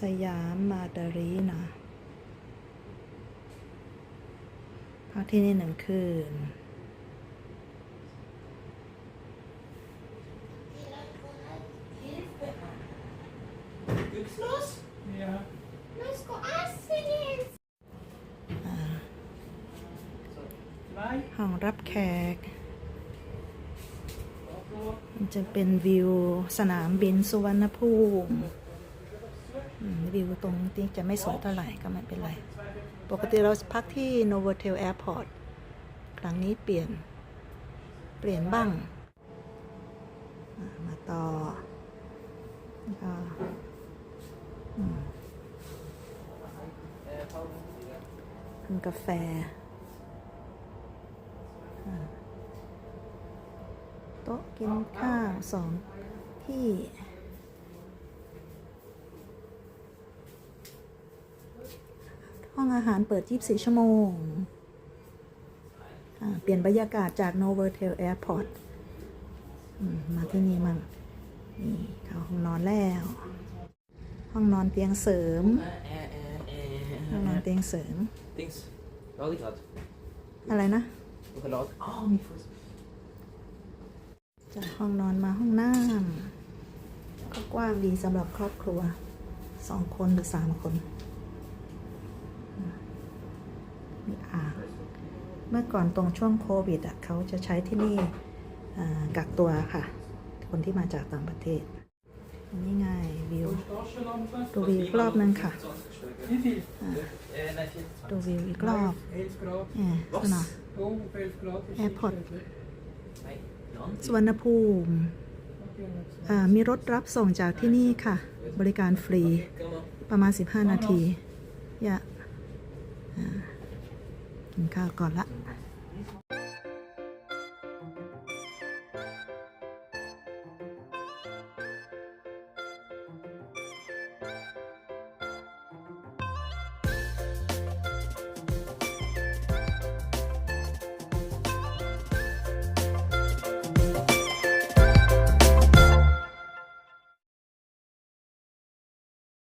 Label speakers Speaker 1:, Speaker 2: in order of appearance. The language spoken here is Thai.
Speaker 1: สยามมาดารีนาพักที่นี่หนึ่งคืน
Speaker 2: Gubbsloss?
Speaker 3: Ja.
Speaker 4: Nu ska Astrid
Speaker 3: Nej.
Speaker 1: ห้องรับแขก มันจะเป็นวิวสนามบินสุวรรณภูมิอืม วิวตรงนี้จะไม่สวยเท่าไหร่ก็ไม่เป็นไร ปกติเราพักที่ Novotel Airport ครั้งนี้เปลี่ยน เปลี่ยนบ้าง มาต่อแล้วก็อืมกินกาแฟโต๊ะกินข้าวสองที่ ห้องอาหารเปิด 24 ชั่วโมงอ่าเปลี่ยนบรรยากาศจาก Novotel Airport อืมมาที่นี่มั่งนี่เข้าห้องนอนแล้ว ห้องนอนเตียงเสริม ห้องนอนเตียงเสริม
Speaker 2: Dings. Jag har aldrig haft.
Speaker 1: อะไรนะ
Speaker 2: Choklad. Ah, min fot.
Speaker 1: จากห้องนอนมาห้องน้ำก็กว้างดีสำหรับครอบครัวสองคนหรือสามคน มีอ่าง เมื่อก่อนตรงช่วงโควิดอะเขาจะใช้ที่นี่กักตัวค่ะ คนที่มาจากต่างประเทศนนี้ไงวิวดูวิวอีกรอบนึงค่ะ ดูวิวอีกรอบแอบสนอ
Speaker 3: Jo, helt gratis.
Speaker 1: Airport.
Speaker 2: Nej. Ja.
Speaker 1: สวรรณภูมิมีรถรับส่งจากที่นี่ค่ะ บริการฟรีประมาณ 15 นาที อย่าอ่า กินข้าวก่อนละ